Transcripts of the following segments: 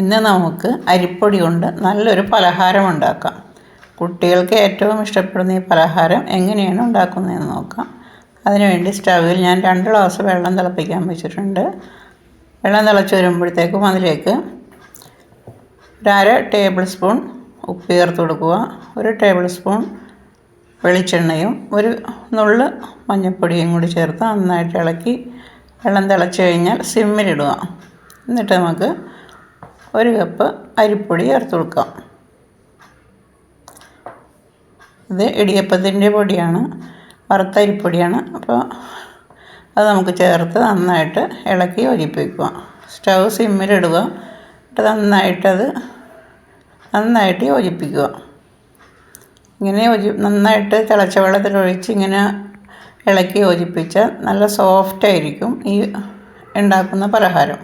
ഇന്ന് നമുക്ക് അരിപ്പൊടി കൊണ്ട് നല്ലൊരു പലഹാരം ഉണ്ടാക്കാം. കുട്ടികൾക്ക് ഏറ്റവും ഇഷ്ടപ്പെടുന്ന ഈ പലഹാരം എങ്ങനെയാണ് ഉണ്ടാക്കുന്നതെന്ന് നോക്കാം. അതിനുവേണ്ടി സ്റ്റവിൽ ഞാൻ രണ്ട് ഗ്ലാസ് വെള്ളം തിളപ്പിക്കാൻ വെച്ചിട്ടുണ്ട്. വെള്ളം തിളച്ച് വരുമ്പോഴത്തേക്കും അതിലേക്ക് ഒരു അര ടേബിൾ സ്പൂൺ ഉപ്പ് ചേർത്ത് കൊടുക്കുക. ഒരു ടേബിൾ സ്പൂൺ വെളിച്ചെണ്ണയും ഒരു നുള്ള് മഞ്ഞൾപ്പൊടിയും കൂടി ചേർത്ത് നന്നായിട്ട് ഇളക്കി വെള്ളം തിളച്ച് കഴിഞ്ഞാൽ സിമ്മിലിടുക. എന്നിട്ട് നമുക്ക് ഒരു കപ്പ് അരിപ്പൊടി ചേർത്ത് കൊടുക്കാം ഇത് ഇടിയപ്പത്തിന്റെ പൊടിയാണ് വറുത്ത അരിപ്പൊടിയാണ്. അപ്പോൾ അത് നമുക്ക് ചേർത്ത് നന്നായിട്ട് ഇളക്കി യോജിപ്പിക്കുക. സ്റ്റൗ സിമ്മിലിടുക എന്നിട്ട് നന്നായിട്ടത് നന്നായിട്ട് യോജിപ്പിക്കുക. ഇങ്ങനെ യോജി നന്നായിട്ട് തിളച്ച വെള്ളത്തിലൊഴിച്ച് ഇങ്ങനെ ഇളക്കി യോജിപ്പിച്ചാൽ നല്ല സോഫ്റ്റ് ആയിരിക്കും ഈ ഉണ്ടാക്കുന്ന പലഹാരം.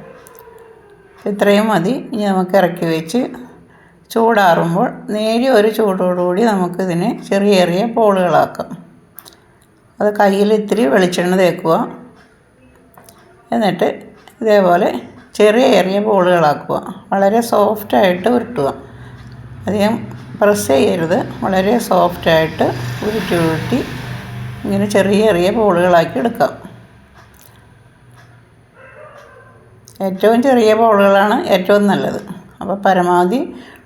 ഇത്രയും മതി. ഇനി നമുക്ക് ഇറക്കി വെച്ച് ചൂടാറുമ്പോൾ നേരിയ ഒരു ചൂടോടുകൂടി നമുക്കിതിനെ ചെറിയ ചെറിയ ബോളുകളാക്കാം അത് കയ്യിൽ ഇത്തിരി വെളിച്ചെണ്ണ തേക്കുക. എന്നിട്ട് ഇതേപോലെ ചെറിയ ചെറിയ ബോളുകളാക്കുക വളരെ സോഫ്റ്റായിട്ട് ഉരുട്ടുക. അധികം പ്രസ് ചെയ്യരുത്. വളരെ സോഫ്റ്റായിട്ട് ഉരുട്ടി ഉരുട്ടി ഇങ്ങനെ ചെറിയ ചെറിയ ബോളുകളാക്കി എടുക്കാം. ഏറ്റവും ചെറിയ ബോളുകളാണ് ഏറ്റവും നല്ലത്. അപ്പോൾ പരമാവധി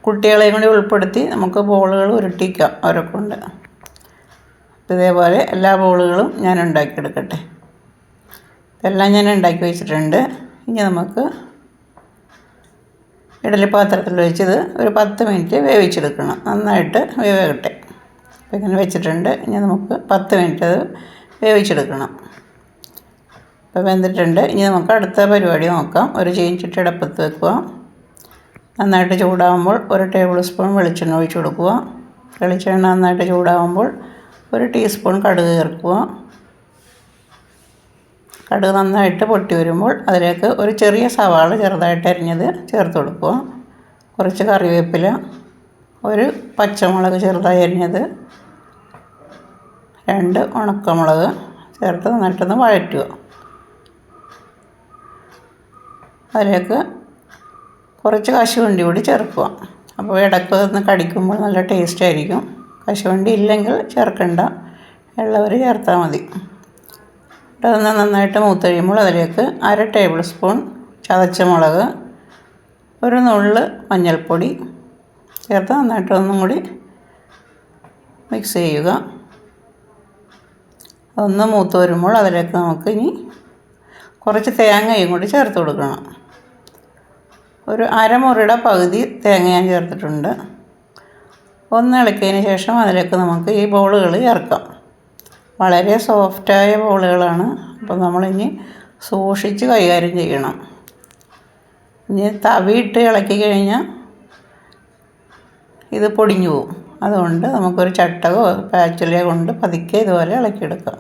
കുട്ടികളെയും കൂടി ഉൾപ്പെടുത്തി നമുക്ക് ബോളുകൾ ഉരുട്ടിക്കാം അവരെ കൊണ്ട്. ഇതേപോലെ എല്ലാ ബോളുകളും ഞാൻ ഉണ്ടാക്കിയെടുക്കട്ടെ. ഇതെല്ലാം ഞാൻ ഉണ്ടാക്കി വെച്ചിട്ടുണ്ട്. ഇനി നമുക്ക് ഇഡലി പാത്രത്തിൽ വെച്ചത് ഒരു പത്ത് മിനിറ്റ് വേവിച്ചെടുക്കണം. നന്നായിട്ട് വേവട്ടെ. ഇങ്ങനെ വെച്ചിട്ടുണ്ട്. ഇനി നമുക്ക് പത്ത് മിനിറ്റ് അത് വേവിച്ചെടുക്കണം. ഇപ്പോൾ വെന്തിട്ടുണ്ട്. ഇനി നമുക്ക് അടുത്ത പരിപാടി നോക്കാം. ഒരു ചീനിച്ചിട്ട് അടപ്പത്ത് വെക്കുക. നന്നായിട്ട് ചൂടാകുമ്പോൾ ഒരു ടേബിൾ സ്പൂൺ വെളിച്ചെണ്ണ ഒഴിച്ച് കൊടുക്കുക. വെളിച്ചെണ്ണ നന്നായിട്ട് ചൂടാകുമ്പോൾ ഒരു ടീസ്പൂൺ കടുക് ചേർക്കുക. കടുക് നന്നായിട്ട് പൊട്ടി വരുമ്പോൾ അതിലേക്ക് ഒരു ചെറിയ സവാള ചെറുതായിട്ട് അരിഞ്ഞത് ചേർത്ത് കൊടുക്കുക. കുറച്ച് കറിവേപ്പില ഒരു പച്ചമുളക് ചെറുതായി അരിഞ്ഞത് രണ്ട് ഉണക്കമുളക് ചേർത്ത് നന്നായിട്ടൊന്ന് വഴറ്റുക. അതിലേക്ക് കുറച്ച് കശുവണ്ടി കൂടി ചേർക്കുക. അപ്പോൾ ഇടയ്ക്ക് ഒന്ന് കടിക്കുമ്പോൾ നല്ല ടേസ്റ്റ് ആയിരിക്കും. കശുവണ്ടി ഇല്ലെങ്കിൽ ചേർക്കണ്ട. ഉള്ളവർ ചേർത്താൽ മതി. അതൊന്ന് നന്നായിട്ട് മൂത്ത് കഴിയുമ്പോൾ അതിലേക്ക് അര ടേബിൾ സ്പൂൺ ചതച്ച മുളക് ഒരു നുള്ള് മഞ്ഞൾപ്പൊടി ചേർത്ത് നന്നായിട്ട് ഒന്നും കൂടി മിക്സ് ചെയ്യുക. ഒന്ന് മൂത്ത് വരുമ്പോൾ അതിലേക്ക് നമുക്ക് ഇനി കുറച്ച് തേങ്ങയും കൂടി ചേർത്ത് കൊടുക്കണം. ഒരു അരമുറിയുടെ പകുതി തേങ്ങ ഞാൻ ചേർത്തിട്ടുണ്ട്. ഒന്ന് ഇളക്കിയതിന് ശേഷം അതിലേക്ക് നമുക്ക് ഈ ബോളുകൾ ചേർക്കാം. വളരെ സോഫ്റ്റായ ബോളുകളാണ്. അപ്പോൾ നമ്മളിനി സൂക്ഷിച്ച് കൈകാര്യം ചെയ്യണം. ഇനി തവിയിട്ട് ഇളക്കി കഴിഞ്ഞാൽ ഇത് പൊടിഞ്ഞു പോകും അതുകൊണ്ട് നമുക്കൊരു ചട്ടകോ പാച്ചിലയോ കൊണ്ട് പതുക്കെ ഇതുപോലെ ഇളക്കിയെടുക്കാം.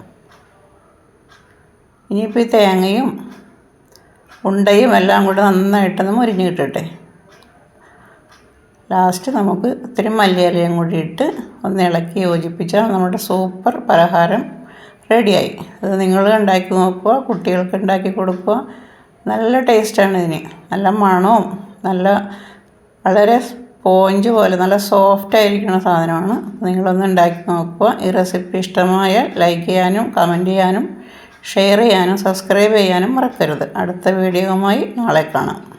ഇനിയിപ്പോൾ ഈ തേങ്ങയും ഉണ്ടയും എല്ലാം കൂടെ നന്നായിട്ടൊന്ന് മുരിഞ്ഞ് കിട്ടട്ടെ. ലാസ്റ്റ് നമുക്ക് ഇത്തിരി മല്ലിയിലയും കൂടി ഇട്ട് ഒന്ന് ഇളക്കി യോജിപ്പിച്ചാൽ നമ്മുടെ സൂപ്പർ പലഹാരം റെഡിയായി അത് നിങ്ങൾ ഉണ്ടാക്കി നോക്കുക കുട്ടികൾക്ക് ഉണ്ടാക്കി കൊടുക്കുക. നല്ല ടേസ്റ്റാണ് ഇതിന്. നല്ല മണവും നല്ല വളരെ സ്പോഞ്ച് പോലെ നല്ല സോഫ്റ്റ് ആയിരിക്കുന്ന സാധനമാണ്. നിങ്ങളൊന്ന് ഉണ്ടാക്കി നോക്കുക. ഈ റെസിപ്പി ഇഷ്ടമായാൽ ലൈക്ക് ചെയ്യാനും കമന്റ് ചെയ്യാനും ഷെയർ ചെയ്യാനും സബ്സ്ക്രൈബ് ചെയ്യാനും മറക്കരുത്. അടുത്ത വീഡിയോയുമായി നാളെ കാണാം.